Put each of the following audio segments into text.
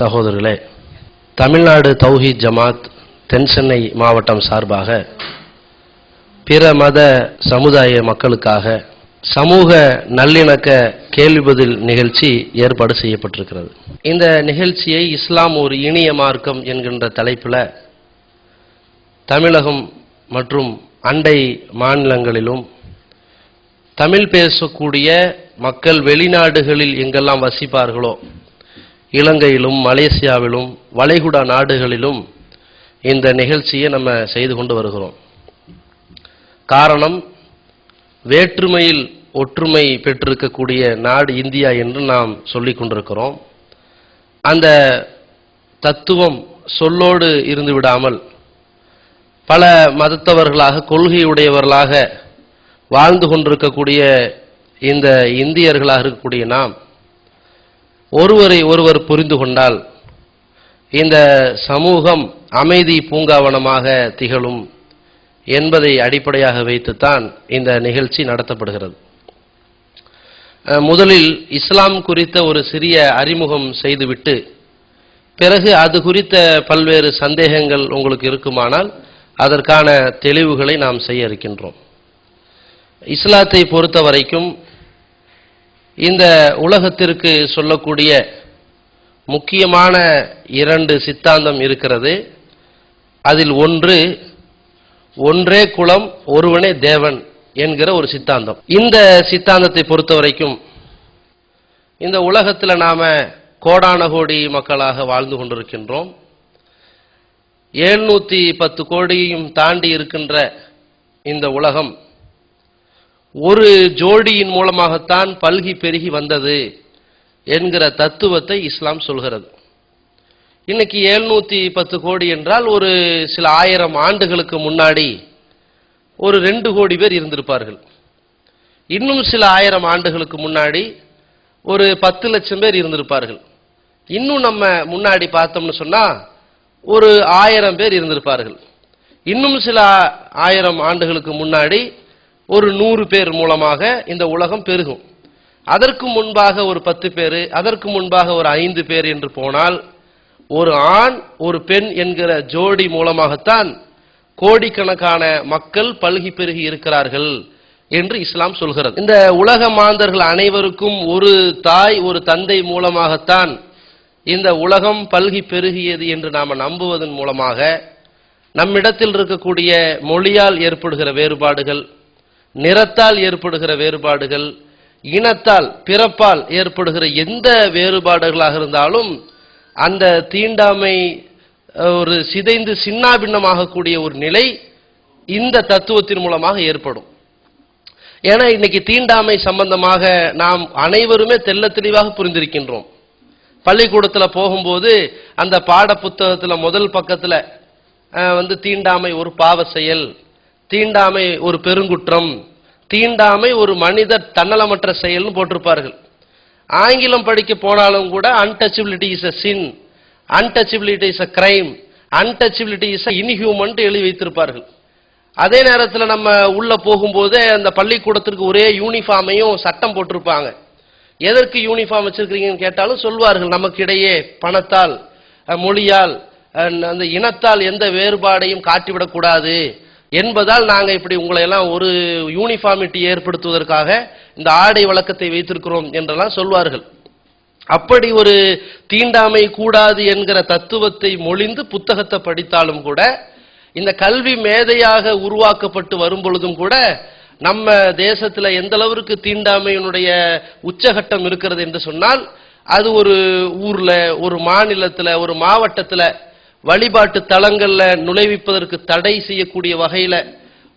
சகோதரர்களே தமிழ்நாடு தௌஹீத் ஜமாத் தென்சென்னை மாவட்டம் சார்பாக பிற மத சமுதாய மக்களுக்காக சமூக நல்லிணக்க கேள்வி பதில் நிகழ்ச்சி ஏற்பாடு செய்யப்பட்டிருக்கிறது. இந்த நிகழ்ச்சியை இஸ்லாம் ஒரு இனிய மார்க்கம் என்கின்ற தலைப்பில் தமிழகம் மற்றும் அண்டை மாநிலங்களிலும் தமிழ் பேசக்கூடிய மக்கள் வெளிநாடுகளில் எங்கெல்லாம் வசிப்பார்களோ இலங்கையிலும் மலேசியாவிலும் வளைகுடா நாடுகளிலும் இந்த நிகழ்ச்சியை நம்ம செய்து கொண்டு வருகிறோம். காரணம் வேற்றுமையில் ஒற்றுமை பெற்றிருக்கக்கூடிய நாடு இந்தியா என்று நாம் சொல்லிக் கொண்டிருக்கிறோம். அந்த தத்துவம் சொல்லோடு இருந்து விடாமல் பல மதத்தவர்களாக கொள்கையுடையவர்களாக வாழ்ந்து கொண்டிருக்கக்கூடிய இந்த இந்தியர்களாக இருக்கக்கூடிய நாம் ஒருவரை ஒருவர் புரிந்து கொண்டால் இந்த சமூகம் அமைதி பூங்காவனமாக திகழும் என்பதை அடிப்படையாக வைத்துத்தான் இந்த நிகழ்ச்சி நடத்தப்படுகிறது. முதலில் இஸ்லாம் குறித்த ஒரு சிறிய அறிமுகம் செய்துவிட்டு பிறகு அது குறித்த பல்வேறு சந்தேகங்கள் உங்களுக்கு இருக்குமானால் அதற்கான தெளிவுகளை நாம் செய்ய இருக்கின்றோம். இஸ்லாத்தை பொறுத்த வரைக்கும் இந்த உலகத்திற்கு சொல்லக்கூடிய முக்கியமான இரண்டு சித்தாந்தம் இருக்கிறது. அதில் ஒன்று ஒன்றே குலம் ஒருவனே தேவன் என்கிற ஒரு சித்தாந்தம். இந்த சித்தாந்தத்தை பொறுத்த வரைக்கும் இந்த உலகத்தில் நாம கோடான கோடி மக்களாக வாழ்ந்து கொண்டிருக்கின்றோம். எழுநூத்தி பத்து கோடியும் தாண்டி இருக்கின்ற இந்த உலகம் ஒரு ஜோடியின் மூலமாகத்தான் பல்கி பெருகி வந்தது என்கிற தத்துவத்தை இஸ்லாம் சொல்கிறது. இன்னைக்கு எழுநூத்தி பத்து கோடி என்றால் ஒரு சில ஆயிரம் ஆண்டுகளுக்கு முன்னாடி ஒரு ரெண்டு கோடி பேர் இருந்திருப்பார்கள். இன்னும் சில ஆயிரம் ஆண்டுகளுக்கு முன்னாடி ஒரு பத்து லட்சம் பேர் இருந்திருப்பார்கள். இன்னும் நம்ம முன்னாடி பார்த்தோம்னு சொன்னா ஒரு ஆயிரம் பேர் இருந்திருப்பார்கள். இன்னும் சில ஆயிரம் ஆண்டுகளுக்கு முன்னாடி ஒரு நூறு பேர் மூலமாக இந்த உலகம் பெருகும். அதற்கு முன்பாக ஒரு பத்து பேர் அதற்கு முன்பாக ஒரு ஐந்து பேர் என்று போனால் ஒரு ஆண் ஒரு பெண் என்கிற ஜோடி மூலமாகத்தான் கோடிக்கணக்கான மக்கள் பல்கி பெருகி இருக்கிறார்கள் என்று இஸ்லாம் சொல்கிறது. இந்த உலக மாந்தர்கள் அனைவருக்கும் ஒரு தாய் ஒரு தந்தை மூலமாகத்தான் இந்த உலகம் பல்கி பெருகியது என்று நாம் நம்புவதன் மூலமாக நம்மிடத்தில் இருக்கக்கூடிய மொழியால் ஏற்படுகிற வேறுபாடுகள் நிறத்தால் ஏற்படுகிற வேறுபாடுகள் இனத்தால் பிறப்பால் ஏற்படுகிற எந்த வேறுபாடுகளாக இருந்தாலும் அந்த தீண்டாமை ஒரு சிதைந்து சின்னாபின்னமாகக்கூடிய ஒரு நிலை இந்த தத்துவத்தின் மூலமாக ஏற்படும். ஏன்னா இன்னைக்கு தீண்டாமை சம்பந்தமாக நாம் அனைவருமே தெல்ல தெளிவாக புரிந்திருக்கின்றோம். பள்ளிக்கூடத்தில் போகும்போது அந்த பாட புத்தகத்தில் முதல் பக்கத்தில் வந்து தீண்டாமை ஒரு பாவ செயல் தீண்டாமை ஒரு பெருங்குற்றம் தீண்டாமை ஒரு மனித தன்னலமற்ற செயல்னு போட்டிருப்பார்கள். ஆங்கிலம் படிக்க போனாலும் கூட untouchability is a sin untouchability is a crime untouchability is a inhuman எழுதி வைத்திருப்பார்கள். அதே நேரத்தில் நம்ம உள்ள போகும்போது அந்த பள்ளிக்கூடத்திற்கு ஒரே யூனிஃபார்மையும் சட்டம் போட்டிருப்பாங்க. எதற்கு யூனிஃபார்ம் வச்சிருக்கிறீங்கன்னு கேட்டாலும் சொல்வார்கள் நமக்கு இடையே பணத்தால் மொழியால் அந்த இனத்தால் எந்த வேறுபாடையும் காட்டிவிடக்கூடாது. என்பதால் நாங்கள் இப்படி உங்களை எல்லாம் ஒரு யூனிஃபார்மிட்டி ஏற்படுத்துவதற்காக இந்த ஆடை வழக்கத்தை வைத்திருக்கிறோம் என்றெல்லாம் சொல்வார்கள். அப்படி ஒரு தீண்டாமை கூடாது என்கிற தத்துவத்தை மொழிந்து புத்தகத்தை படித்தாலும் கூட இந்த கல்வி மேதையாக உருவாக்கப்பட்டு வரும் பொழுதும் கூட நம்ம தேசத்தில் எந்த அளவிற்கு தீண்டாமையினுடைய உச்சகட்டம் இருக்கிறது என்று சொன்னால் அது ஒரு ஊர்ல ஒரு மாநிலத்தில் ஒரு மாவட்டத்தில் வழிபாட்டு தலங்களில் நுழைவிப்பதற்கு தடை செய்யக்கூடிய வகையில்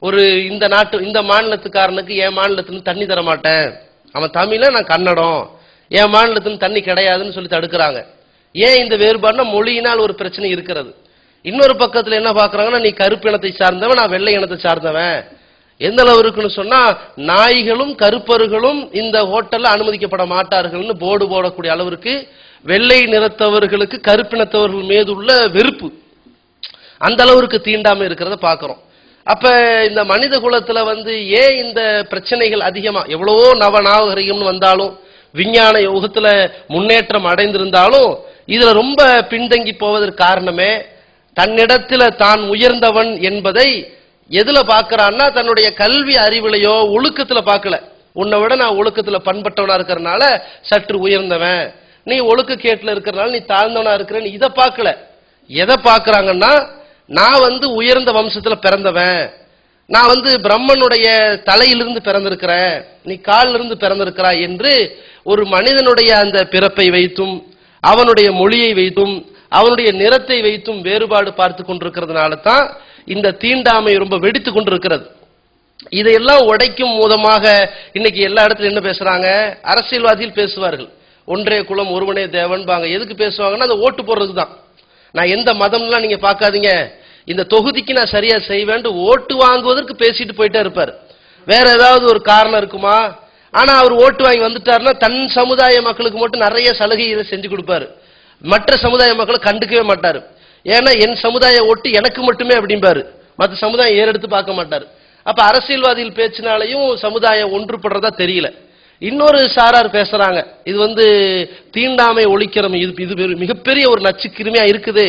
ஒரு இந்த நாட்டு இந்த மாநிலத்துக்காரனுக்கு என் மாநிலத்துலேருந்து தண்ணி தர மாட்டேன். அவன் தமிழ நான் கன்னடம். என் மாநிலத்துலேருந்து தண்ணி கிடையாதுன்னு சொல்லி தடுக்கிறாங்க. ஏன் இந்த வேறுபாடுனா மொழியினால் ஒரு பிரச்சனை இருக்கிறது. இன்னொரு பக்கத்தில் என்ன பார்க்குறாங்கன்னா நீ கருப்பு இனத்தை சார்ந்தவன் நான் வெள்ளை இனத்தை சார்ந்தவன். எந்த அளவு இருக்குன்னு சொன்னா நாய்களும் கருப்பர்களும் இந்த ஹோட்டலில் அனுமதிக்கப்பட மாட்டார்கள்னு போர்டு போடக்கூடிய அளவிற்கு வெள்ளை நிறத்தவர்களுக்கு கருப்பினத்தவர்கள் மீது உள்ள வெறுப்பு. அந்த அளவிற்கு தீண்டாம இருக்கிறத பார்க்குறோம் அப்ப இந்த மனித குலத்துல வந்து ஏன் இந்த பிரச்சனைகள் அதிகமா? எவ்வளவோ நவநாகரிகம்னு வந்தாலும் விஞ்ஞான யுகத்துல முன்னேற்றம் அடைந்திருந்தாலும் இதுல ரொம்ப பின்தங்கி போவதற்கு காரணமே தன்னிடத்துல தான் உயர்ந்தவன் என்பதை எதுல பார்க்கறான்னா தன்னுடைய கல்வி அறிவிலையோ ஒழுக்கத்துல பார்க்கல உன்னை விட நான் ஒழுக்கத்துல பண்பட்டவனா இருக்கிறனால சற்று உயர்ந்தவன். நீ ஒழுக்க கேட்டில் இருக்கிறனால நீ தாழ்ந்தவனா இருக்கிறேன்னு இதை பார்க்கல. எதை பார்க்குறாங்கன்னா நான் வந்து உயர்ந்த வம்சத்தில் பிறந்தவன். நான் வந்து பிரம்மனுடைய தலையிலிருந்து பிறந்திருக்கிறேன். நீ காலிலிருந்து இருந்து பிறந்திருக்கிறாய் என்று ஒரு மனிதனுடைய அந்த பிறப்பை வைத்தும் அவனுடைய மொழியை வைத்தும் அவனுடைய நிறத்தை வைத்தும் வேறுபாடு பார்த்து கொண்டிருக்கிறதுனால தான் இந்த தீண்டாமை ரொம்ப வெடித்து கொண்டிருக்கிறது. இதையெல்லாம் உடைக்கும் மூலமாக இன்னைக்கு எல்லா இடத்துலையும் என்ன பேசுறாங்க? அரசியல்வாதிகள் பேசுவார்கள். ஒன்றே குலம் ஒருவனே தேவன்பாங்க. எதுக்கு பேசுவாங்கன்னா அந்த ஓட்டு போடுறதுக்கு தான் நான் எந்த மதம்லாம் நீங்க பார்க்காதீங்க. இந்த தொகுதிக்கு நான் சரியா செய்வேன் ஓட்டு வாங்குவதற்கு பேசிட்டு போயிட்டே இருப்பார். வேற ஏதாவது ஒரு காரணம் இருக்குமா? ஆனா அவர் ஓட்டு வாங்கி வந்துட்டாருன்னா தன் சமுதாய மக்களுக்கு மட்டும் நிறைய சலுகைகளை செஞ்சு கொடுப்பாரு. மற்ற சமுதாய மக்களை கண்டுக்கவே மாட்டாரு. ஏன்னா என் சமுதாய ஓட்டு எனக்கு மட்டுமே அப்படிம்பாரு. மற்ற சமுதாயம் ஏறெடுத்து பார்க்க மாட்டார். அப்ப அரசியல்வாதிகள் பேச்சினாலையும் சமுதாயம் ஒன்றுபடுறதா தெரியல. இன்னொரு சாரார் பேசுறாங்க. இது வந்து தீண்டாமை ஒழிக்கிறோம். இது இது மிகப்பெரிய ஒரு நச்சு கிருமியா இருக்குது.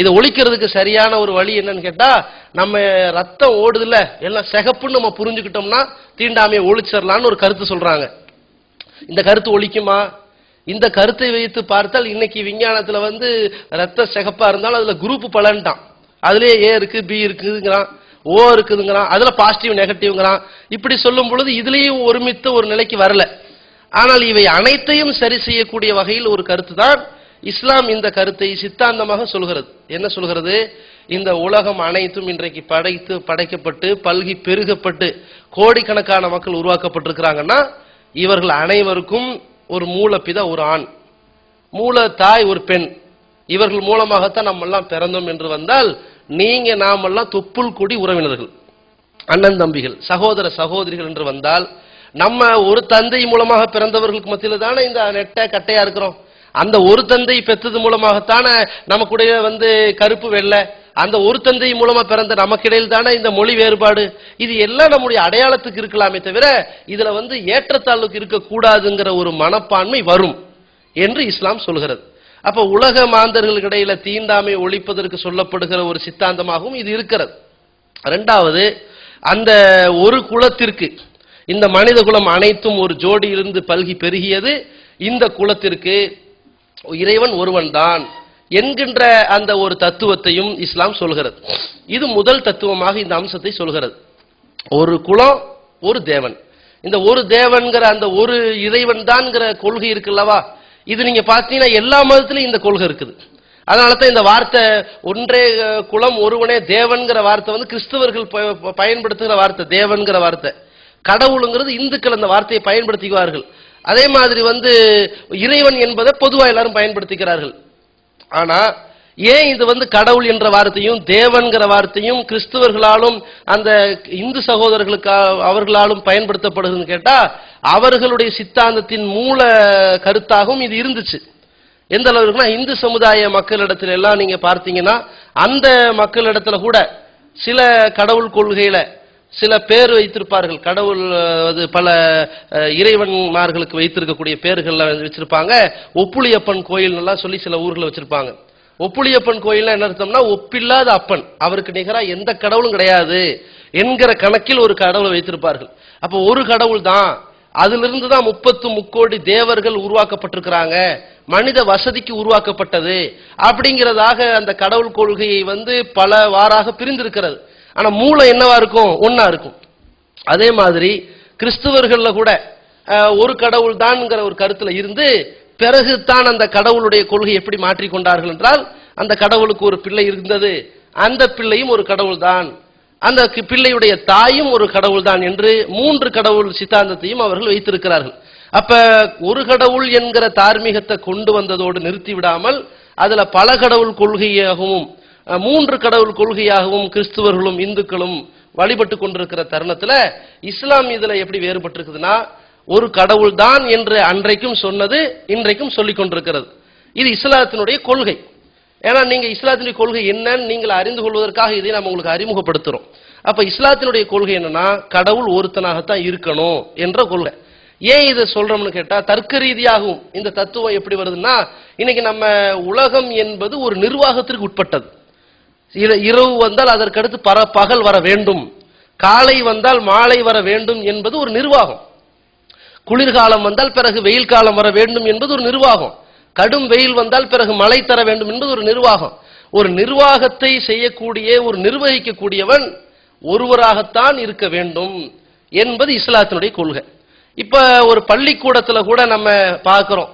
இதை ஒழிக்கிறதுக்கு சரியான ஒரு வழி என்னன்னு கேட்டா நம்ம ரத்தம் ஓடுதுல எல்லாம் சிகப்புன்னு நம்ம புரிஞ்சுக்கிட்டோம்னா தீண்டாமையை ஒழிச்சிடலான்னு ஒரு கருத்து சொல்றாங்க. இந்த கருத்து ஒழிக்குமா? இந்த கருத்தை வைத்து பார்த்தால் இன்னைக்கு விஞ்ஞானத்துல வந்து ரத்த சிகப்பா இருந்தாலும் அதுல குரூப் பலன்ட்டான். அதுலயே ஏ இருக்கு பி இருக்குங்கிறான். ஓ இருக்குதுங்கிறான் அதில் பாசிட்டிவ் நெகட்டிவ்ங்கிறான் இப்படி சொல்லும் பொழுது இதுலேயும் ஒருமித்த ஒரு நிலைக்கு வரல. ஆனால் இவை அனைத்தையும் சரி செய்யக்கூடிய வகையில் ஒரு கருத்து தான் இஸ்லாம் இந்த கருத்தை சித்தாந்தமாக சொல்கிறது. என்ன சொல்கிறது? இந்த உலகம் அனைத்தும் இன்றைக்கு படைத்து படைக்கப்பட்டு பல்கி பெருகப்பட்டு கோடிக்கணக்கான மக்கள் உருவாக்கப்பட்டிருக்கிறாங்கன்னா இவர்கள் அனைவருக்கும் ஒரு மூலப்பிதா ஒரு ஆண். மூல தாய் ஒரு பெண். இவர்கள் மூலமாகத்தான் நம்மெல்லாம் பிறந்தோம் என்று வந்தால் நீங்க நாமெல்லாம் தொப்புள் கொடி உறவினர்கள் அண்ணன் தம்பிகள் சகோதர சகோதரிகள் என்று வந்தால் நம்ம ஒரு தந்தை மூலமாக பிறந்தவர்களுக்கு மத்தியில் தானே இந்த நெட்டை கட்டையா இருக்கிறோம். அந்த ஒரு தந்தை பெற்றது மூலமாகத்தானே நமக்குடைய வந்து கருப்பு வெள்ளை அந்த ஒரு தந்தை மூலமா பிறந்த நமக்கிடையில் தானே இந்த மொழி வேறுபாடு. இது எல்லாம் நம்முடைய அடையாளத்துக்கு இருக்கலாமே தவிர இதுல வந்து ஏற்றத்தாழ்வுக்கு இருக்கக்கூடாதுங்கிற ஒரு மனப்பான்மை வரும் என்று இஸ்லாம் சொல்கிறது. அப்ப உலக மாந்தர்களுக்கு இடையில தீண்டாமை ஒழிப்பதற்கு சொல்லப்படுகிற ஒரு சித்தாந்தமாகவும் இது இருக்கிறது. ரெண்டாவது அந்த ஒரு குலத்திற்கு இந்த மனித குலம் அனைத்தும் ஒரு ஜோடியிலிருந்து பல்கி பெருகியது இந்த குலத்திற்கு இறைவன் ஒருவன் தான் என்கின்ற அந்த ஒரு தத்துவத்தையும் இஸ்லாம் சொல்கிறது. இது முதல் தத்துவமாக இந்த அம்சத்தை சொல்கிறது. ஒரு குலம் ஒரு தேவன். இந்த ஒரு தேவன்கிற அந்த ஒரு இறைவன் தான்ங்கிற கொள்கை இருக்குல்லவா? இது நீங்க பார்த்தீங்கன்னா எல்லா மதத்திலும் இந்த கொள்கை இருக்குது. அதனால தான் இந்த வார்த்தை ஒன்றே குலம் ஒருவனே தேவன்கிற வார்த்தை வந்து கிறிஸ்தவர்கள் ப- பயன்படுத்துகிற வார்த்தை தேவன்கிற வார்த்தை. கடவுளுங்கிறது இந்துக்கள் அந்த வார்த்தையை பயன்படுத்திக்குவார்கள் அதே மாதிரி வந்து இறைவன் என்பதை பொதுவாக எல்லாரும் பயன்படுத்திக்கிறார்கள். ஆனா ஏன் இது வந்து கடவுள் என்ற வார்த்தையும் தேவன்கிற வார்த்தையும் கிறிஸ்துவர்களாலும் அந்த இந்து சகோதரர்களுக்கு அவர்களாலும் பயன்படுத்தப்படுதுன்னு கேட்டா அவர்களுடைய சித்தாந்தத்தின் மூல கருத்தாகவும் இது இருந்துச்சு. எந்த அளவுக்குனா இந்து சமுதாய மக்களிடத்துல எல்லாம் நீங்க பார்த்தீங்கன்னா அந்த மக்களிடத்துல கூட சில கடவுள் கொள்கையில சில பேர் வைத்திருப்பார்கள். கடவுள் அது பல இறைவன்மார்களுக்கு வைத்திருக்கக்கூடிய பேர்கள்ல வச்சிருப்பாங்க. ஒப்புளியப்பன் கோயில் எல்லாம் சொல்லி சில ஊர்களில் வச்சிருப்பாங்க. ஒப்புளியப்பன் கோயில்னா என்ன அர்த்தம்னா ஒப்பில்லாத அப்பன். அவருக்கு நிகரா எந்த கடவுளும் கிடையாது என்கிற கணக்கில் ஒரு கடவுளை வைத்திருப்பார்கள். அப்ப ஒரு கடவுள் தான். அதிலிருந்து தான் முப்பத்து முக்கோடி தேவர்கள் உருவாக்கப்பட்டிருக்கிறாங்க. மனித வசதிக்கு உருவாக்கப்பட்டது. அப்படிங்கிறதாக அந்த கடவுள் கொள்கையை வந்து பல வாராக பிரிந்திருக்கிறது. ஆனா மூலம் என்னவா இருக்கும்? ஒன்றா இருக்கும். அதே மாதிரி கிறிஸ்துவர்களில் கூட ஒரு கடவுள் தான்ங்கிற ஒரு கருத்துல இருந்து பிறகு தான் அந்த கடவுளுடைய கொள்கை எப்படி மாற்றிக்கொண்டார்கள் என்றால் அந்த கடவுளுக்கு ஒரு பிள்ளை இருந்தது. அந்த பிள்ளையும் ஒரு கடவுள் தான் அந்த கி- பிள்ளையுடைய தாயும் ஒரு கடவுள் தான் என்று மூன்று கடவுள் சித்தாந்தத்தையும் அவர்கள் வைத்திருக்கிறார்கள். அப்ப ஒரு கடவுள் என்கிற தார்மீகத்தை கொண்டு வந்ததோடு நிறுத்தி விடாமல் அதுல பல கடவுள் கொள்கையாகவும் மூன்று கடவுள் கொள்கையாகவும் கிறிஸ்துவர்களும் இந்துக்களும் வழிபட்டு கொண்டிருக்கிற தருணத்துல இஸ்லாம் இதுல எப்படி வேறுபட்டிருக்குதுன்னா ஒரு கடவுள் தான் என்று அன்றைக்கும் சொன்னது இன்றைக்கும் சொல்லிக் கொண்டிருக்கிறது. இது இஸ்லாத்தினுடைய கொள்கை. ஏன்னா நீங்க இஸ்லாத்தினுடைய கொள்கை என்னன்னு நீங்கள் அறிந்து கொள்வதற்காக இதை நம்ம உங்களுக்கு அறிமுகப்படுத்துறோம். அப்ப இஸ்லாத்தினுடைய கொள்கை என்னன்னா கடவுள் ஒருத்தனாகத்தான் இருக்கணும் என்ற கொள்கை. ஏன் இதை சொல்றோம்னு கேட்டா தர்க்க ரீதியாகவும் இந்த தத்துவம் எப்படி வருதுன்னா இன்னைக்கு நம்ம உலகம் என்பது ஒரு நிர்வாகத்திற்கு உட்பட்டது. இரவு வந்தால் அதற்கடுத்து பர பகல் வர வேண்டும். காலை வந்தால் மாலை வர வேண்டும் என்பது ஒரு நிர்வாகம். குளிர்காலம் வந்தால் பிறகு வெயில் காலம் வர வேண்டும் என்பது ஒரு நிர்வாகம். கடும் வெயில் வந்தால் பிறகு மழை தர வேண்டும் என்பது ஒரு நிர்வாகம். ஒரு நிர்வாகத்தை செய்யக்கூடிய ஒரு நிர்வகிக்கக்கூடியவன் ஒருவராகத்தான் இருக்க வேண்டும் என்பது இஸ்லாத்தினுடைய கொள்கை. இப்ப ஒரு பள்ளிக்கூடத்துல கூட நம்ம பார்க்கிறோம்.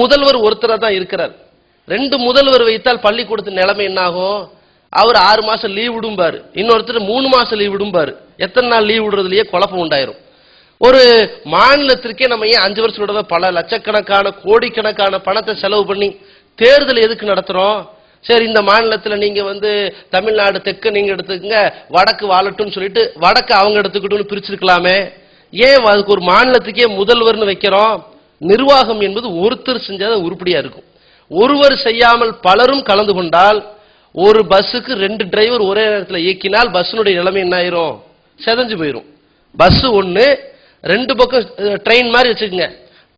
முதல்வர் ஒருத்தரா தான் இருக்கிறார். ரெண்டு முதல்வர் வைத்தால் பள்ளிக்கூடத்தின் நிலைமை என்னாகும்? அவர் ஆறு மாசம் லீவ் விடும்பாரு. இன்னொருத்தர் மூணு மாசம் லீவ் விடும்பாரு. எத்தனை நாள் லீவ் விடுறதுலயே குழப்பம் உண்டாயிரும். ஒரு மாநிலத்திற்கே நம்ம ஏன் அஞ்சு வருஷம் விட பல லட்சக்கணக்கான கோடிக்கணக்கான பணத்தை செலவு பண்ணி தேர்தல் எதுக்கு நடத்துறோம்? சரி இந்த மாநிலத்தில் நீங்கள் வந்து தமிழ்நாடு தெற்கு நீங்கள் எடுத்துக்கங்க வடக்கு வாழட்டும்னு சொல்லிட்டு வடக்கு அவங்க எடுத்துக்கிட்டும்னு பிரிச்சிருக்கலாமே. ஏன் அதுக்கு ஒரு மாநிலத்துக்கே முதல்வர்னு வைக்கிறோம்? நிர்வாகம் என்பது ஒருத்தர் செஞ்சால் உருப்படியாக இருக்கும். ஒருவர் செய்யாமல் பலரும் கலந்து கொண்டால் ஒரு பஸ்ஸுக்கு ரெண்டு டிரைவர் ஒரே நேரத்தில் இயக்கினால் பஸ்ஸினுடைய நிலைமை என்ன ஆயிரும்? செதஞ்சு போயிடும் பஸ் ஒன்று ரெண்டு பக்கம் ட்ரெயின் மாதிரி வச்சுக்கோங்க.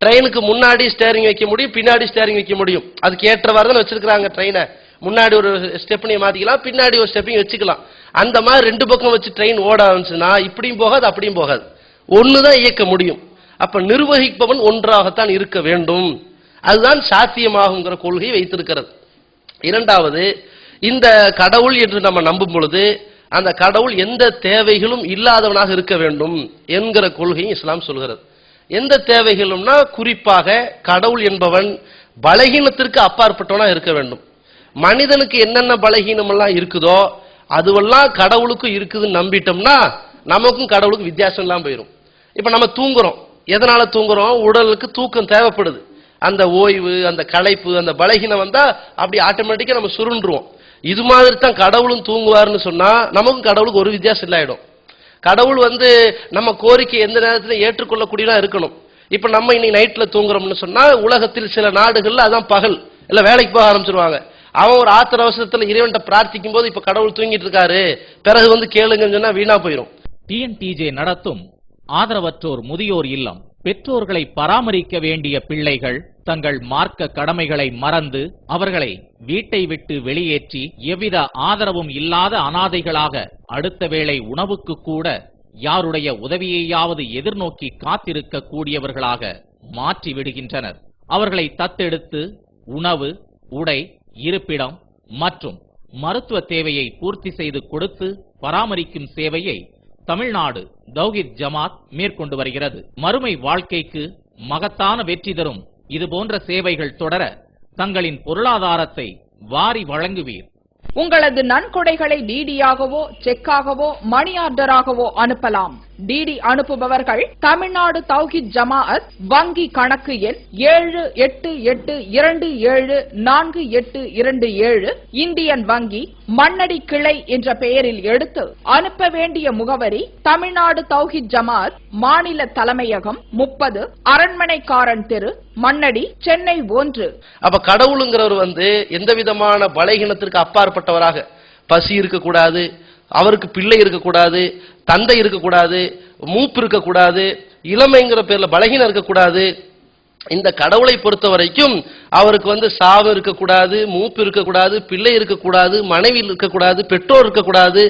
ட்ரெயினுக்கு முன்னாடி ஸ்டேரிங் வைக்க முடியும் பின்னாடி ஸ்டேரிங் வைக்க முடியும். அதுக்கு ஏற்றவாறு தான் வச்சிருக்கிறாங்க ட்ரெயினை முன்னாடி ஒரு ஸ்டெப்னியை மாற்றிக்கலாம் பின்னாடி ஒரு ஸ்டெப்பிங் வச்சுக்கலாம். அந்த மாதிரி ரெண்டு பக்கம் வச்சு ட்ரெயின் ஓட ஆரம்பிச்சுன்னா இப்படியும் போகாது அப்படியும் போகாது. ஒன்று தான் இயக்க முடியும். அப்போ நிர்வகிப்பவன் ஒன்றாகத்தான் இருக்க வேண்டும். அதுதான் சாத்தியமாகுங்கிற கொள்கையை வைத்திருக்கிறது. இரண்டாவது இந்த கடவுள் என்று நம்ம நம்பும் பொழுது அந்த கடவுள் எந்த தேவைகளும் இல்லாதவனாக இருக்க வேண்டும் என்கிற கொள்கையும் இஸ்லாம் சொல்கிறது. எந்த தேவைகளும்னா குறிப்பாக கடவுள் என்பவன் பலகீனத்திற்கு அப்பாற்பட்டவனா இருக்க வேண்டும். மனிதனுக்கு என்னென்ன பலகீனம் எல்லாம் இருக்குதோ அதுவெல்லாம் கடவுளுக்கும் இருக்குதுன்னு நம்பிட்டோம்னா நமக்கும் கடவுளுக்கும் வித்தியாசம் எல்லாம் போயிடும் இப்ப நம்ம தூங்குறோம். எதனால தூங்குறோம்? உடலுக்கு தூக்கம் தேவைப்படுது. அந்த ஓய்வு அந்த களைப்பு அந்த பலகீனம் வந்தா அப்படி ஆட்டோமேட்டிக்கா நம்ம சுருண்டுருவோம். இது மாதிரி தான் கடவுளும் தூங்குவார்னு சொன்னா நமக்கும் கடவுளுக்கு ஒரு வித்தியாசம் இல்லாயிடும். கடவுள் வந்து நம்ம கோரிக்கை எந்த நேரத்துல ஏற்றுக்கொள்ளக்கூடியதா இருக்கணும். இப்ப நம்ம இன்னைக்கு நைட்ல தூங்குறோம்னு சொன்னா உலகத்தில் சில நாடுகள்ல அதான் பகல். இல்ல வேலைக்கு போக ஆரம்பிச்சிருவாங்க. அவன் ஒரு ஆத்திர அவசரத்துல இறைவன்ட்ட பிரார்த்திக்கும் போது இப்ப கடவுள் தூங்கிட்டு இருக்காரு. பிறகு வந்து கேளுங்கன்னு சொன்னா வீணா போயிடும் டிஎன்டிஜே நடத்தும் ஆதரவற்றோர் முதியோர் இல்லம். பெற்றோர்களை பராமரிக்க வேண்டிய பிள்ளைகள் தங்கள் மார்க்க கடமைகளை மறந்து அவர்களை வீட்டை விட்டு வெளியேற்றி எவ்வித ஆதரவும் இல்லாத அனாதைகளாக அடுத்த வேளை உணவுக்கு கூட யாருடைய உதவியையாவது எதிர்நோக்கி காத்திருக்க கூடியவர்களாக மாற்றி விடுகின்றனர். அவர்களை தத்தெடுத்து உணவு உடை இருப்பிடம் மற்றும் மருத்துவ தேவையை பூர்த்தி செய்து கொடுத்து பராமரிக்கும் சேவையை தமிழ்நாடு தௌஹித் ஜமாத் மேற்கொண்டு வருகிறது. மறுமை வாழ்க்கைக்கு மகத்தான வெற்றி தரும் இதுபோன்ற சேவைகள் தொடர தங்களின் பொருளாதாரத்தை வாரி வழங்குவீர். உங்களது நன்கொடைகளை டிடியாகவோ செக்காகவோ மணி ஆர்டராகவோ அனுப்பலாம். டிடி அனுப்புபவர்கள் தமிழ்நாடு தௌஹித் ஜமாஅத் வங்கி கணக்கு எண் ஏழு எட்டு எட்டு இரண்டு ஏழு நான்கு எட்டு இரண்டு ஏழு இந்தியன் வங்கி மண்ணடி கிளை என்ற பெயரில் எடுத்து அனுப்ப வேண்டிய முகவரி தமிழ்நாடு தௌஹித் ஜமாஅத் மாநில தலைமையகம் முப்பது அரண்மனைக்காரன் தெரு மண்ணடி சென்னை ஒன்று. அப்ப கடவுளுங்கிறவர் வந்து எந்த விதமான பலகீனத்திற்கு அப்பாற்பட்டவராக பசி இருக்கக்கூடாது அவருக்கு பிள்ளை இருக்கக்கூடாது தந்தை இருக்கக்கூடாது மூப்பு இருக்கக்கூடாது இளமைங்கிற பேர்ல பலகீனம் இருக்கக்கூடாது. இந்த கடவுளை பொறுத்த வரைக்கும் அவருக்கு வந்து சாவு இருக்கக்கூடாது மூப்பு இருக்கக்கூடாது பிள்ளை இருக்கக்கூடாது மனைவி இருக்கக்கூடாது பெற்றோர் இருக்கக்கூடாது.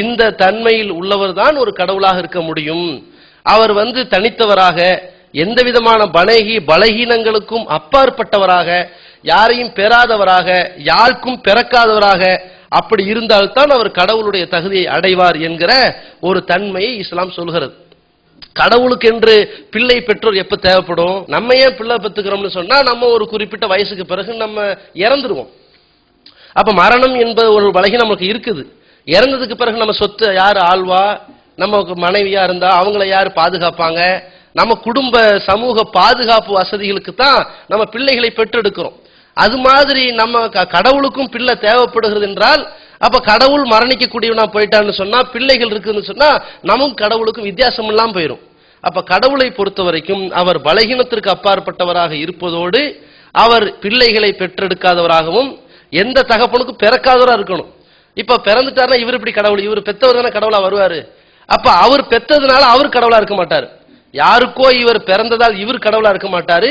இந்த தன்மையில் உள்ளவர் தான் ஒரு கடவுளாக இருக்க முடியும். அவர் வந்து தனித்தவராக எந்த விதமான பலகி பலகீனங்களுக்கும் அப்பாற்பட்டவராக யாரையும் பெறாதவராக யாருக்கும் பிறக்காதவராக அப்படி இருந்தால்தான் அவர் கடவுளுடைய தகுதியை அடைவார் என்கிற ஒரு தன்மையை இஸ்லாம் சொல்கிறது. கடவுளுக்கு என்று பிள்ளை பெற்றோர் எப்ப தேவைப்படும்? நம்ம ஏன் பிள்ளை பெற்றுக்கிறோம்னு சொன்னா நம்ம ஒரு குறிப்பிட்ட வயசுக்கு பிறகு நம்ம இறந்துருவோம். அப்ப மரணம் என்பது ஒரு வழகி நமக்கு இருக்குது. இறந்ததுக்கு பிறகு நம்ம சொத்து யார் ஆழ்வா நமக்கு மனைவியா இருந்தா அவங்கள யார் பாதுகாப்பாங்க? நம்ம குடும்ப சமூக பாதுகாப்பு வசதிகளுக்கு தான் நம்ம பிள்ளைகளை பெற்றெடுக்கிறோம். அது மாதிரி நம்ம க- கடவுளுக்கும் பிள்ளை தேவைப்படுகிறது என்றால் அப்ப கடவுள் மரணிக்கக்கூடியவனா போயிட்டான்னு சொன்னா பிள்ளைகள் இருக்குன்னு சொன்னா நமக்கும் கடவுளுக்கும் வித்தியாசம் எல்லாம் போயிடும் அப்ப கடவுளை பொறுத்த வரைக்கும் அவர் பலகீனத்திற்கு அப்பாற்பட்டவராக இருப்பதோடு அவர் பிள்ளைகளை பெற்றெடுக்காதவராகவும் எந்த தகப்பனுக்கும் பிறக்காதவராக இருக்கணும். இப்ப பிறந்துட்டாருன்னா இவர் இப்படி கடவுள் இவர் பெத்தவர் தானே கடவுளா வருவாரு. அப்ப அவர் பெத்ததுனால அவர் கடவுளா இருக்க மாட்டார். யாருக்கோ இவர் பிறந்ததால் இவர் கடவுளா இருக்க மாட்டாரு.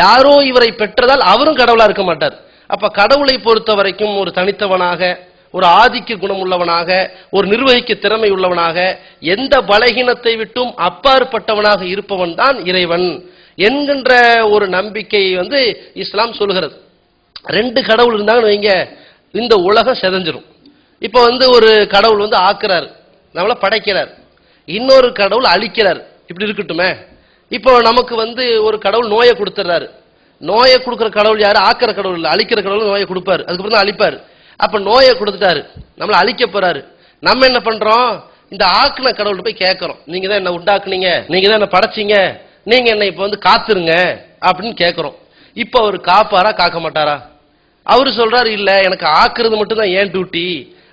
யாரோ இவரை பெற்றதால் அவரும் கடவுளா இருக்க மாட்டார். அப்ப கடவுளை பொறுத்த வரைக்கும் ஒரு தனித்தவனாக ஒரு ஆதிக்க குணம் உள்ளவனாக ஒரு நிர்வகிக்க திறமை உள்ளவனாக எந்த பலகீனத்தை விட்டும் அப்பாற்பட்டவனாக இருப்பவன் தான் இறைவன் என்கின்ற ஒரு நம்பிக்கை வந்து இஸ்லாம் சொல்கிறது ரெண்டு கடவுள் இருந்தாங்கன்னு வைங்க இந்த உலகம் செதஞ்சிரும். இப்போ வந்து ஒரு கடவுள் வந்து ஆக்குறார் நம்மள படைக்கிறார். இன்னொரு கடவுள் அழிக்கிறார். இப்படி இருக்கட்டுமே? இப்போ நமக்கு வந்து ஒரு கடவுள் நோயை கொடுத்துறாரு நோயை கொடுக்குற கடவுள் யாரு? ஆக்கிற கடவுள் இல்லை அழிக்கிற கடவுள் நோயை கொடுப்பாரு. அதுக்கப்புறம் தான் அழிப்பார். அப்ப நோயை கொடுத்துட்டாரு. நம்மளை அழிக்க போறாரு. நம்ம என்ன பண்றோம்? இந்த ஆக்குன கடவுள்கிட்ட போய் கேட்கறோம் நீங்க தான் என்ன உண்டாக்குனீங்க? நீங்க தான் என்ன படைச்சீங்க? நீங்க என்ன இப்ப வந்து காத்துருங்க அப்படின்னு கேட்கறோம் இப்போ அவர் காப்பாரா காக்க மாட்டாரா? அவரு சொல்றாரு இல்ல எனக்கு ஆக்குறது மட்டும் தான் ஏன் டியூட்டி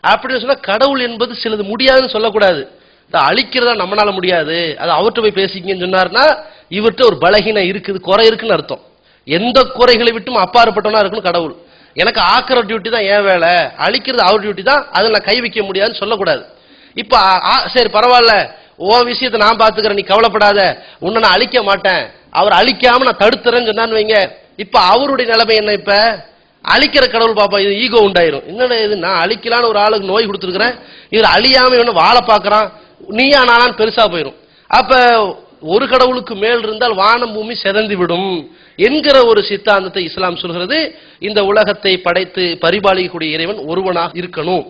அப்படின்னு சொன்னா கடவுள் என்பது சிலது முடியாதுன்னு சொல்லக்கூடாது. அழிக்கிறதா நம்மளால முடியாது. அது அவர்கிட்ட போய் பேசிக்கங்கன்னு சொன்னார்னா இவர்கிட்ட ஒரு பலகீனம் இருக்குது குறை இருக்குன்னு அர்த்தம். எந்த குறைகளை விட்டும் அப்பாற்பட்டவனா இருக்கணும் கடவுள். எனக்கு ஆக்கிற டியூட்டி தான் ஏன் வேலை. அழிக்கிறது அவர் டியூட்டி தான் அதில் நான் கை வைக்க முடியாதுன்னு சொல்லக்கூடாது. இப்ப ஆ- சரி பரவாயில்ல. உன் விஷயத்தை நான் பாத்துக்கிறேன் நீ கவலைப்படாத. உன்னை நான் அழிக்க மாட்டேன். அவர் அழிக்காம நான் தடுத்துறேன்னு சொன்னான்னு வைங்க. இப்ப அவருடைய நிலைமை என்ன இப்ப? அழிக்கிற கடவுள் பாப்பா இது ஈகோ உண்டாயிரும். என்னடா இது நான் அழிக்கலான்னு ஒரு ஆளுக்கு நோய் கொடுத்துருக்குறேன். இவர் அழியாம இவனை வாழ பார்க்குறான். நீயா நானான்னு பெருசா போயிடும் அப்ப ஒரு கடவுளுக்கு மேல் இருந்தால் வானம் பூமி செதந்து விடும் என்கிற ஒரு சித்தாந்தத்தை இஸ்லாம் சொல்கிறது. இந்த உலகத்தை படைத்து பரிபாலிக்கக்கூடிய இறைவன் ஒருவனாக இருக்கணும்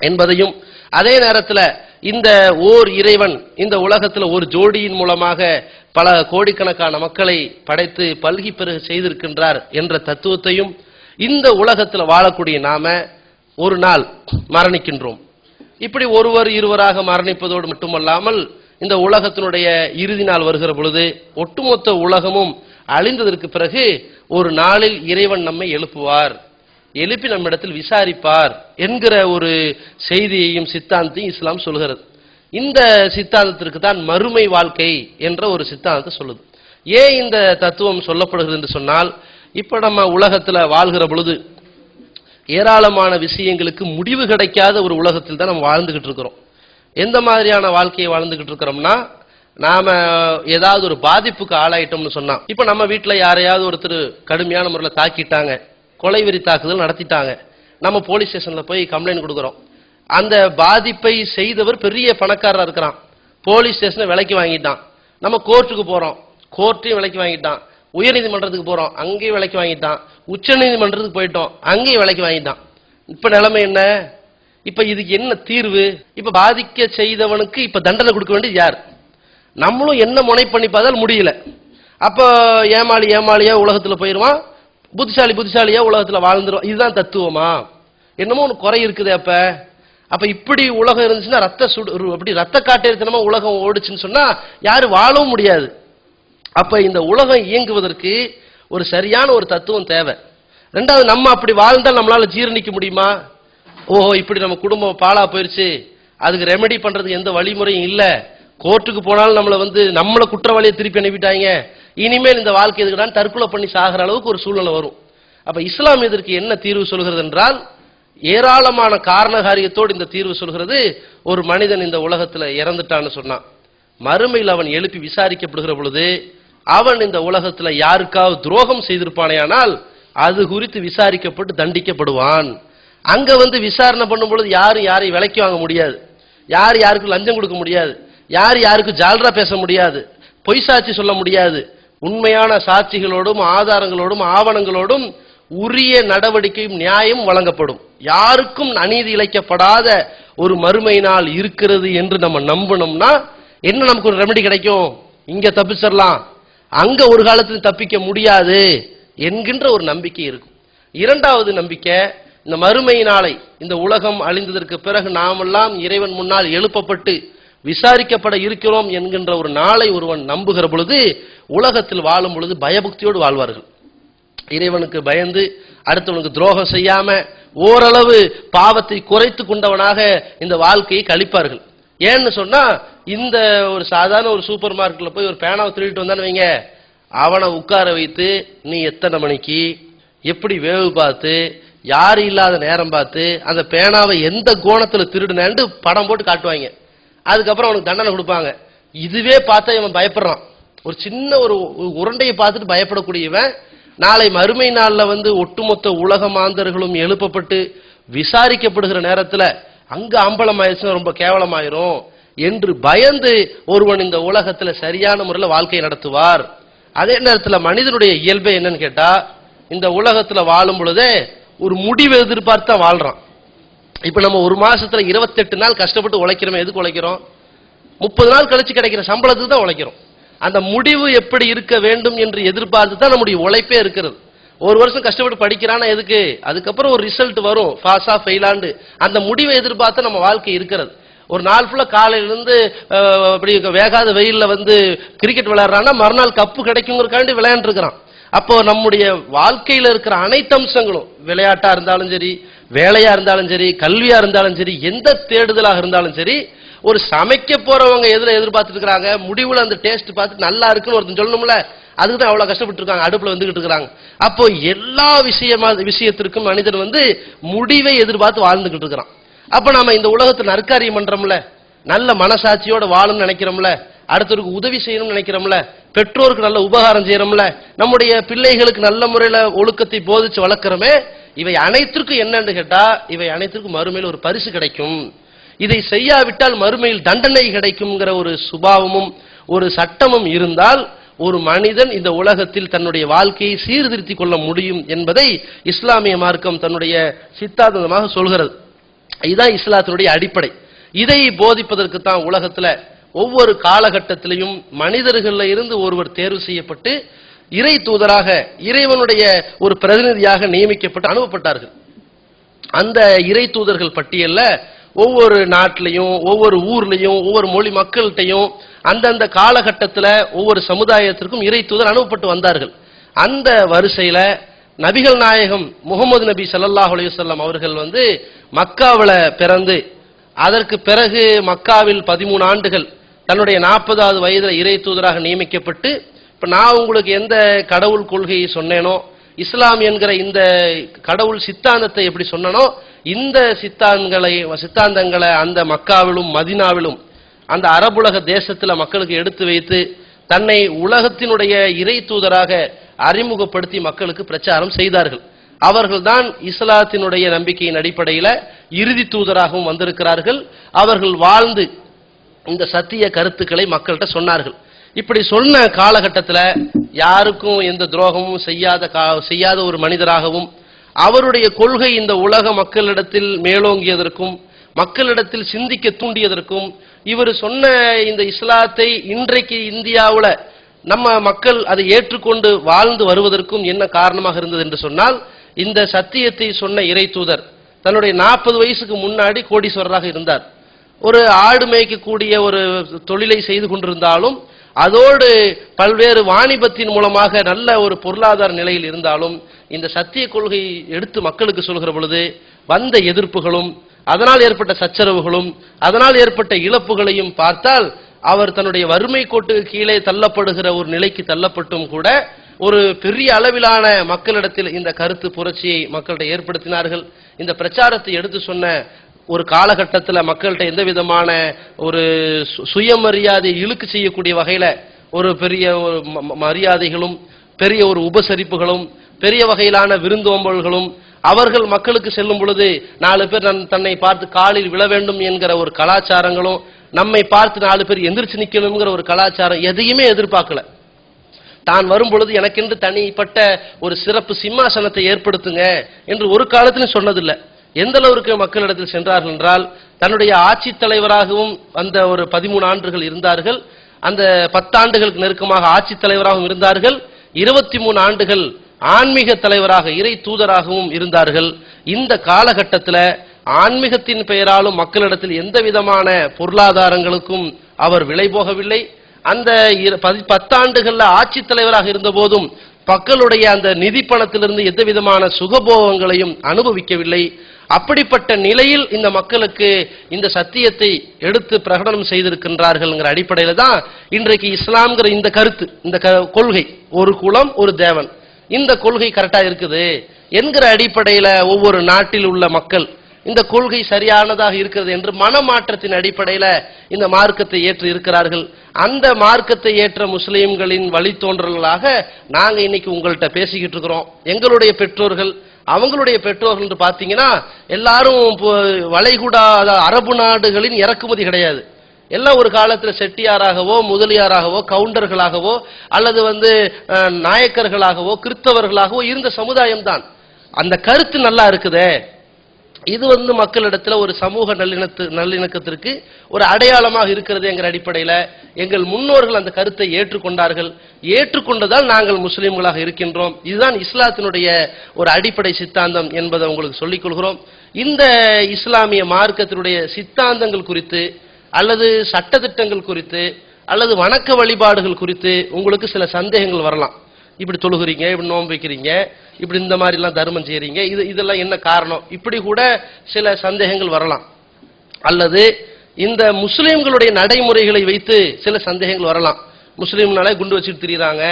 என்பதையும் அதே நேரத்தில் இந்த ஓர் இறைவன் இந்த உலகத்தில் ஒரு ஜோடியின் மூலமாக பல கோடிக்கணக்கான மக்களை படைத்து பல்கி பெருக செய்திருக்கின்றார் என்ற தத்துவத்தையும் இந்த உலகத்தில் வாழக்கூடிய நாம ஒரு நாள் மரணிக்கின்றோம். இப்படி ஒருவர் இருவராக மரணிப்பதோடு மட்டுமல்லாமல் இந்த உலகத்தினுடைய இறுதி நாள் வருகிற பொழுது ஒட்டுமொத்த உலகமும் அழிந்ததற்கு பிறகு ஒரு நாளில் இறைவன் நம்மை எழுப்புவார். எழுப்பி நம்மிடத்தில் விசாரிப்பார் என்கிற ஒரு செய்தியையும் சித்தாந்தையும் இஸ்லாம் சொல்கிறது. இந்த சித்தாந்தத்திற்கு தான் மறுமை வாழ்க்கை என்ற ஒரு சித்தாந்தத்தை சொல்லுது. ஏன் இந்த தத்துவம் சொல்லப்படுகிறது என்று சொன்னால் இப்ப நம்ம உலகத்துல வாழ்கிற பொழுது ஏராளமான விஷயங்களுக்கு முடிவு கிடைக்காத ஒரு உலகத்தில் தான் நம்ம வாழ்ந்துகிட்டு இருக்கிறோம். எந்த மாதிரியான வாழ்க்கையை வாழ்ந்துகிட்டு இருக்கிறோம்னா நாம ஏதாவது ஒரு பாதிப்புக்கு ஆளாயிட்டோம்னு சொன்னா இப்ப நம்ம வீட்டுல யாரையாவது ஒருத்தர் கடுமையான முறையில் தாக்கிட்டாங்க கொலைவெறி தாக்குதல் நடத்திட்டாங்க நம்ம போலீஸ் ஸ்டேஷன்ல போய் கம்ப்ளைண்ட் கொடுக்குறோம். அந்த பாதிப்பை செய்தவர் பெரிய பணக்காரராக இருக்கிறான். போலீஸ் ஸ்டேஷனை விலைக்கு வாங்கிட்டான். நம்ம கோர்ட்டுக்கு போறோம். கோர்ட்டையும் விலைக்கு வாங்கிட்டான். உயர்நீதிமன்றத்துக்கு போறோம். அங்கேயும் விலைக்கு வாங்கிட்டான். உச்சநீதிமன்றத்துக்கு போயிட்டோம். அங்கேயும் விலைக்கு வாங்கிட்டான். இப்ப நிலைமை என்ன? இப்ப இதுக்கு என்ன தீர்வு? இப்ப பாதிக்க செய்தவனுக்கு இப்ப தண்டனை கொடுக்க வேண்டியது யார்? நம்மளும் என்ன முனை பண்ணி பார்த்தால் முடியல. அப்ப ஏமாளி ஏமாளியா உலகத்துல போயிருவான். புத்திசாலி புத்திசாலியா உலகத்துல வாழ்ந்துருவான். இதுதான் தத்துவமா? என்னமோ ஒன்று குறை இருக்குது அப்ப. அப்ப இப்படி உலகம் இருந்துச்சுன்னா ரத்த சுடு அப்படி ரத்த காட்டேரித்தனமா உலகம் ஓடுச்சுன்னு சொன்னா யாரும் வாழவும் முடியாது. அப்ப இந்த உலகம் இயங்குவதற்கு ஒரு சரியான ஒரு தத்துவம் தேவை. ரெண்டாவது நம்ம அப்படி வாழ்ந்தால் நம்மளால ஜீரணிக்க முடியுமா? ஓஹோ இப்படி நம்ம குடும்பம் பாலா போயிருச்சு. அதுக்கு ரெமெடி பண்றதுக்கு எந்த வழிமுறையும் இல்ல. கோர்ட்டுக்கு போனாலும் நம்மளை வந்து நம்மளை குற்றவாளியை திருப்பி அனுப்பிட்டாங்க. இனிமேல் இந்த வாழ்க்கை எதுக்குடான்னு தற்கொலை பண்ணி சாகிற அளவுக்கு ஒரு சூழ்நிலை வரும். அப்ப இஸ்லாம் இதற்கு என்ன தீர்வு சொல்கிறது என்றால் ஏராளமான காரணகாரியத்தோடு இந்த தீர்வு சொல்கிறது. ஒரு மனிதன் இந்த உலகத்துல இறந்துட்டான்னு சொன்னான். மறுமையில் அவன் எழுப்பி விசாரிக்கப்படுகிற பொழுது அவன் இந்த உலகத்துல யாருக்காவது துரோகம் செய்திருப்பானேயானால் அது குறித்து விசாரிக்கப்பட்டு தண்டிக்கப்படுவான். அங்க வந்து விசாரணை பண்ணும் பொழுது யாரும் யாரையும் விலைக்கு வாங்க முடியாது. யார் யாருக்கு லஞ்சம் கொடுக்க முடியாது. யார் யாருக்கு ஜால்ரா பேச முடியாது. பொய் சாட்சி சொல்ல முடியாது. உண்மையான சாட்சிகளோடும் ஆதாரங்களோடும் ஆவணங்களோடும் உரிய நடவடிக்கையும் நியாயம் வழங்கப்படும். யாருக்கும் அநீதி இழைக்கப்படாத ஒரு மறுமை நாள் இருக்கிறது என்று நம்ம நம்பணும்னா என்ன நமக்கு ஒரு ரெமெடி கிடைக்கும்? இங்க தப்பிச்சிடலாம். அங்க ஒரு காலத்தில் தப்பிக்க முடியாது என்கின்ற ஒரு நம்பிக்கை இருக்கும். இரண்டாவது நம்பிக்கை இந்த மறுமை நாளை இந்த உலகம் அழிந்ததற்கு பிறகு நாமெல்லாம் இறைவன் முன்னால் எழுப்பப்பட்டு விசாரிக்கப்பட இருக்கிறோம் என்கின்ற ஒரு நாளை ஒருவன் நம்புகிற பொழுது உலகத்தில் வாழும் பொழுது பயபக்தியோடு வாழ்வார்கள். இறைவனுக்கு பயந்து அடுத்தவனுக்கு துரோகம் செய்யாம ஓரளவு பாவத்தை குறைத்து கொண்டவனாக இந்த வாழ்க்கையை கழிப்பார்கள். ஏன்னு சொன்னா இந்த ஒரு சாதாரண ஒரு சூப்பர் மார்க்கெட்ல போய் ஒரு பேனாவை திருடிட்டு வந்தான்னு வைங்க. அவனை உட்கார வைத்து நீ எத்தனை மணிக்கு எப்படி வேவு பார்த்து யாரு இல்லாத நேரம் பார்த்து அந்த பேனாவை எந்த கோணத்துல திருடுனேன்ட்டு படம் போட்டு காட்டுவாங்க. அதுக்கப்புறம் அவனுக்கு தண்டனை கொடுப்பாங்க. இதுவே பார்த்தா இவன் பயப்படுறான். ஒரு சின்ன ஒரு உருண்டையை பார்த்துட்டு பயப்படக்கூடியவன் நாளை மறுமை நாளில் வந்து ஒட்டுமொத்த உலக மாந்தர்களும் எழுப்பப்பட்டு விசாரிக்கப்படுகிற நேரத்தில் அங்கே அம்பலம் ஆயிடுச்சுன்னா ரொம்ப கேவலமாயிரும். என்று பயந்து ஒருவன் இந்த உலகத்துல சரியான முறையில் வாழ்க்கை நடத்துவார். அதே நேரத்தில் மனிதனுடைய இயல்பே என்னன்னு கேட்டா இந்த உலகத்துல வாழும் பொழுதே ஒரு முடிவு எதிர்பார்த்து தான் வாழ்றான். இப்ப நம்ம ஒரு மாசத்துல 28 நாள் கஷ்டப்பட்டு உழைக்கிறோம் எதுக்கு உழைக்கிறோம்? முப்பது நாள் கழிச்சு கிடைக்கிற சம்பளத்துக்கு தான் உழைக்கிறோம். அந்த முடிவு எப்படி இருக்க வேண்டும் என்று எதிர்பார்த்து தான் நம்முடைய உழைப்பே இருக்கிறது. ஒரு வருஷம் கஷ்டப்பட்டு படிக்கிறானா எதுக்கு? அதுக்கப்புறம் ஒரு ரிசல்ட் வரும். பாஸா ஃபெயிலாண்டு அந்த முடிவை எதிர்பார்த்து நம்ம வாழ்க்கை இருக்கிறது. ஒரு நாள் ஃபுல்லாக காலையிலேருந்து அப்படி வேகாத வெயில்ல வந்து கிரிக்கெட் விளையாடுறான்னா மறுநாள் கப்பு கிடைக்குங்கிறக்காண்டி விளையாண்டுருக்கிறான் அப்போ நம்முடைய வாழ்க்கையில் இருக்கிற அனைத்து அம்சங்களும் விளையாட்டா இருந்தாலும் சரி வேலையா இருந்தாலும் சரி கல்வியா இருந்தாலும் சரி எந்த தேடுதலாக இருந்தாலும் சரி ஒரு சமைக்க போறவங்க எதுல எதிர்பார்த்துட்டு இருக்கிறாங்க முடிவுல அந்த டேஸ்ட் பார்த்து நல்லா இருக்குன்னு ஒருத்தன் சொல்லணும்ல அதுக்கு தான் அவ்வளோ கஷ்டப்பட்டு இருக்காங்க அடுப்பில் வந்துகிட்டு இருக்கிறாங்க. அப்போ எல்லா விஷயமா விஷயத்திற்கும் மனிதன் வந்து முடிவை எதிர்பார்த்து வாழ்ந்துகிட்டு இருக்கிறான். அப்ப நாம இந்த உலகத்தை நற்காரியம் பண்றோம்ல. நல்ல மனசாட்சியோட வாழும் நினைக்கிறோம்ல. அடுத்தவருக்கு உதவி செய்யணும்னு நினைக்கிறோம்ல. பெற்றோருக்கு நல்ல உபகாரம் செய்யறோம்ல. நம்முடைய பிள்ளைகளுக்கு நல்ல முறையில ஒழுக்கத்தை போதிச்சு வளர்க்கிறோமே இவை அனைத்திற்கும் என்னன்னு கேட்டா இவை அனைத்திற்கும் மறுமையில் ஒரு பரிசு கிடைக்கும். இதை செய்யாவிட்டால் மறுமையில் தண்டனை கிடைக்கும்ங்கிற ஒரு சுபாவமும் ஒரு சட்டமும் இருந்தால் ஒரு மனிதன் இந்த உலகத்தில் தன்னுடைய வாழ்க்கையை சீர்திருத்திக் கொள்ள முடியும் என்பதை இஸ்லாமிய மார்க்கம் தன்னுடைய சித்தாந்தமாக சொல்கிறது. இதுதான் இஸ்லாத்தினுடைய அடிப்படை. இதை போதிப்பதற்கு தான் உலகத்தில் ஒவ்வொரு காலகட்டத்திலையும் மனிதர்களில் இருந்து ஒருவர் தேர்வு செய்யப்பட்டு இறை தூதராக இறைவனுடைய ஒரு பிரதிநிதியாக நியமிக்கப்பட்டு அனுப்பப்பட்டார்கள். அந்த இறை தூதர்கள் பட்டியலில் ஒவ்வொரு நாட்டிலையும் ஒவ்வொரு ஊர்லையும் ஒவ்வொரு மொழி மக்கள்கிட்டையும் அந்தந்த காலகட்டத்தில் ஒவ்வொரு சமுதாயத்திற்கும் இறை தூதர் அனுப்பப்பட்டு வந்தார்கள். அந்த வரிசையில் நபிகள் நாயகம் முகமது நபி சல்லாஹ் அலையுசல்லாம் அவர்கள் வந்து மக்காவில் பிறந்து அதற்கு பிறகு மக்காவில் பதிமூணு ஆண்டுகள் தன்னுடைய நாற்பதாவது வயதில் இறை தூதராக நியமிக்கப்பட்டு இப்போ நான் உங்களுக்கு எந்த கடவுள் கொள்கையை சொன்னேனோ இஸ்லாம் என்கிற இந்த கடவுள் சித்தாந்தத்தை எப்படி சொன்னனோ இந்த சித்தாந்தங்களை சித்தாந்தங்களை அந்த மக்காவிலும் மதினாவிலும் அந்த அரபுலக தேசத்தில் மக்களுக்கு எடுத்து வைத்து தன்னை உலகத்தினுடைய இறை தூதராக அறிமுகப்படுத்தி மக்களுக்கு பிரச்சாரம் செய்தார்கள். அவர்கள்தான் இஸ்லாத்தினுடைய நம்பிக்கையின் அடிப்படையில் இறுதி தூதராகவும் வந்திருக்கிறார்கள். அவர்கள் வாழ்ந்து இந்த சத்திய கருத்துக்களை மக்கள்கிட்ட சொன்னார்கள். இப்படி சொன்ன காலகட்டத்தில் யாருக்கும் எந்த துரோகமும் செய்யாத கா- செய்யாத ஒரு மனிதராகவும் அவருடைய கொள்கை இந்த உலக மக்களிடத்தில் மேலோங்கியதற்கும் மக்களிடத்தில் சிந்திக்க தூண்டியதற்கும் இவர் சொன்ன இந்த இஸ்லாத்தை இன்றைக்கு இந்தியாவில் நம்ம மக்கள் அதை ஏற்றுக்கொண்டு வாழ்ந்து வருவதற்கும் என்ன காரணமாக இருந்தது என்று சொன்னால் இந்த சத்தியத்தை சொன்ன இறை தூதர் தன்னுடைய நாற்பது வயசுக்கு முன்னாடி கோடீஸ்வரராக இருந்தார். ஒரு ஆடு மேய்க்கக்கூடிய ஒரு தொழிலை செய்து கொண்டிருந்தாலும் அதோடு பல்வேறு வாணிபத்தின் மூலமாக நல்ல ஒரு பொருளாதார நிலையில் இருந்தாலும் இந்த சத்திய கொள்கையை எடுத்து மக்களுக்கு சொல்கிற பொழுது வந்த எதிர்ப்புகளும் அதனால் ஏற்பட்ட சச்சரவுகளும் அதனால் ஏற்பட்ட இழப்புகளையும் பார்த்தால் அவர் தன்னுடைய வறுமை கோட்டுக்கு கீழே தள்ளப்படுகிற ஒரு நிலைக்கு தள்ளப்பட்டும் கூட ஒரு பெரிய அளவிலான மக்களிடத்தில் இந்த கருத்து புரட்சியை மக்கள்கிட்ட ஏற்படுத்தினார்கள். இந்த பிரச்சாரத்தை எடுத்து சொன்ன ஒரு காலகட்டத்தில் மக்கள்கிட்ட எந்த விதமான ஒரு சு- சுயமரியாதை இழுக்கு செய்யக்கூடிய வகையில் ஒரு பெரிய ஒரு ம- ம- மரியாதைகளும் பெரிய ஒரு உபசரிப்புகளும் பெரிய வகையிலான விருந்தோம்பல்களும் அவர்கள் மக்களுக்கு செல்லும் பொழுது நாலு பேர் நன்- தன்னை பார்த்து காலில் விழ வேண்டும் என்கிற ஒரு கலாச்சாரங்களும் நம்மை பார்த்து நாலு பேர் எந்திரிச்சு நிக்கணுங்கிற ஒரு கலாச்சாரம் எதையுமே எதிர்பார்க்கல. தான் வரும்பொழுது எனக்கென்று தனிப்பட்ட ஒரு சிறப்பு சிம்மாசனத்தை ஏற்படுத்துங்க என்று ஒரு காலத்திலும் சொன்னதில்லை. எந்த அளவுக்கு மக்களிடத்தில் சென்றார்கள் என்றால் தன்னுடைய ஆட்சி தலைவராகவும் அந்த ஒரு பதிமூணு ஆண்டுகள் இருந்தார்கள். அந்த பத்தாண்டுகளுக்கு நெருக்கமாக ஆட்சி தலைவராகவும் இருந்தார்கள். இருபத்தி மூணு ஆண்டுகள் ஆன்மீக தலைவராக இறை தூதராகவும் இருந்தார்கள். இந்த காலகட்டத்தில் ஆன்மீகத்தின் பெயராலும் மக்களிடத்தில் எந்த விதமான பொருளாதாரங்களுக்கும் அவர் விலை போகவில்லை. அந்த இர- பதி- பத்தாண்டுகள்ல ஆட்சி தலைவராக இருந்த போதும் மக்களுடைய அந்த நிதி பணத்திலிருந்து எந்த விதமான சுகபோகங்களையும் அனுபவிக்கவில்லை. அப்படிப்பட்ட நிலையில் இந்த மக்களுக்கு இந்த சத்தியத்தை எடுத்து பிரகடனம் செய்திருக்கின்றார்கள்ங்கிற அடிப்படையில தான் இன்றைக்கு இஸ்லாம்ங்கிற இந்த கருத்து இந்த க- கொள்கை. ஒரு குலம் ஒரு தேவன். இந்த கொள்கை கரெக்டா இருக்குது. என்கிற அடிப்படையில ஒவ்வொரு நாட்டில் உள்ள மக்கள் இந்த கொள்கை சரியானதாக இருக்கிறது என்று மனமாற்றத்தின் அடிப்படையில் இந்த மார்க்கத்தை ஏற்று இருக்கிறார்கள். அந்த மார்க்கத்தை ஏற்ற முஸ்லீம்களின் வழித்தோன்றல்களாக நாங்கள் இன்னைக்கு உங்கள்கிட்ட பேசிக்கிட்டு இருக்கிறோம். எங்களுடைய பெற்றோர்கள் அவங்களுடைய பெற்றோர்கள் என்று பார்த்தீங்கன்னா எல்லாரும் இப்போ வளைகுடா அரபு நாடுகளின் இறக்குமதி கிடையாது. எல்லாம் ஒரு காலத்தில் செட்டியாராகவோ முதலியாராகவோ கவுண்டர்களாகவோ அல்லது வந்து நாயக்கர்களாகவோ கிறிஸ்தவர்களாகவோ இருந்த சமுதாயம் தான் அந்த கருத்து நல்லா இருக்குதே. இது வந்து மக்களிடத்தில் ஒரு சமூக நல்லிணத்து நல்லிணக்கத்திற்கு ஒரு அடையாளமாக இருக்கிறது என்கிற அடிப்படையில் எங்கள் முன்னோர்கள் அந்த கருத்தை ஏற்றுக்கொண்டார்கள். ஏற்றுக்கொண்டதால் நாங்கள் முஸ்லீம்களாக இருக்கின்றோம். இதுதான் இஸ்லாத்தினுடைய ஒரு அடிப்படை சித்தாந்தம் என்பதை உங்களுக்கு சொல்லிக் கொள்கிறோம். இந்த இஸ்லாமிய மார்க்கத்தினுடைய சித்தாந்தங்கள் குறித்து அல்லது சட்டதிட்டங்கள் குறித்து அல்லது வணக்க வழிபாடுகள் குறித்து உங்களுக்கு சில சந்தேகங்கள் வரலாம். இப்படி தொழுகிறீங்க இப்படி நோம்பு வைக்கிறீங்க இப்படி இந்த மாதிரிலாம் தர்மம் செய்கிறீங்க இது இதெல்லாம் என்ன காரணம்? இப்படி கூட சில சந்தேகங்கள் வரலாம். அல்லது இந்த முஸ்லீம்களுடைய நடைமுறைகளை வைத்து சில சந்தேகங்கள் வரலாம். முஸ்லீம்னால குண்டு வச்சுட்டு திரியுறாங்க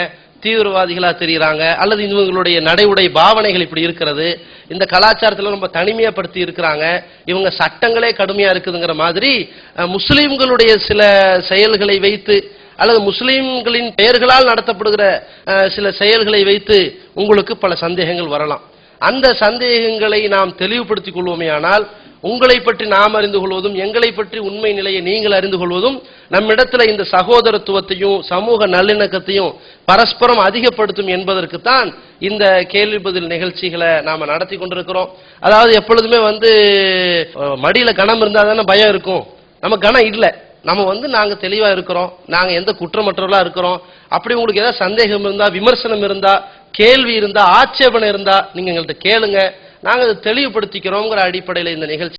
தீவிரவாதிகளாக தெரியுறாங்க அல்லது இவங்களுடைய நடை உடை பாவனைகள் இப்படி இருக்கிறது இந்த கலாச்சாரத்தில் ரொம்ப தனிமையப்படுத்தி இருக்கிறாங்க இவங்க சட்டங்களே கடுமையாக இருக்குதுங்கிற மாதிரி முஸ்லீம்களுடைய சில செயல்களை வைத்து அல்லது முஸ்லீம்களின் பெயர்களால் நடத்தப்படுகிற சில செயல்களை வைத்து உங்களுக்கு பல சந்தேகங்கள் வரலாம். அந்த சந்தேகங்களை நாம் தெளிவுபடுத்திக் கொள்வோமேயானால் உங்களை பற்றி நாம் அறிந்து கொள்வதும் எங்களை பற்றி உண்மை நிலையை நீங்கள் அறிந்து கொள்வதும் நம்மிடத்துல இந்த சகோதரத்துவத்தையும் சமூக நல்லிணக்கத்தையும் பரஸ்பரம் அதிகப்படுத்தும் என்பதற்குத்தான் இந்த கேள்வி பதில் நிகழ்ச்சிகளை நாம நடத்தி கொண்டிருக்கிறோம். அதாவது எப்பொழுதுமே வந்து மடியில் மடியில கணம் இருந்தா தானே பயம் இருக்கும். நம்ம கணம் இல்லை. நம்ம வந்து நாங்க தெளிவா இருக்கிறோம். நாங்க எந்த குற்றமற்றவர்களா இருக்கிறோம். அப்படி உங்களுக்கு ஏதாவது சந்தேகம் இருந்தா விமர்சனம் இருந்தா கேள்வி இருந்தா ஆட்சேபனை இருந்தா நீங்க எங்கள்கிட்ட கேளுங்க. நாங்க அதை தெளிவுபடுத்திக்கிறோங்கிற அடிப்படையில் இந்த நிகழ்ச்சி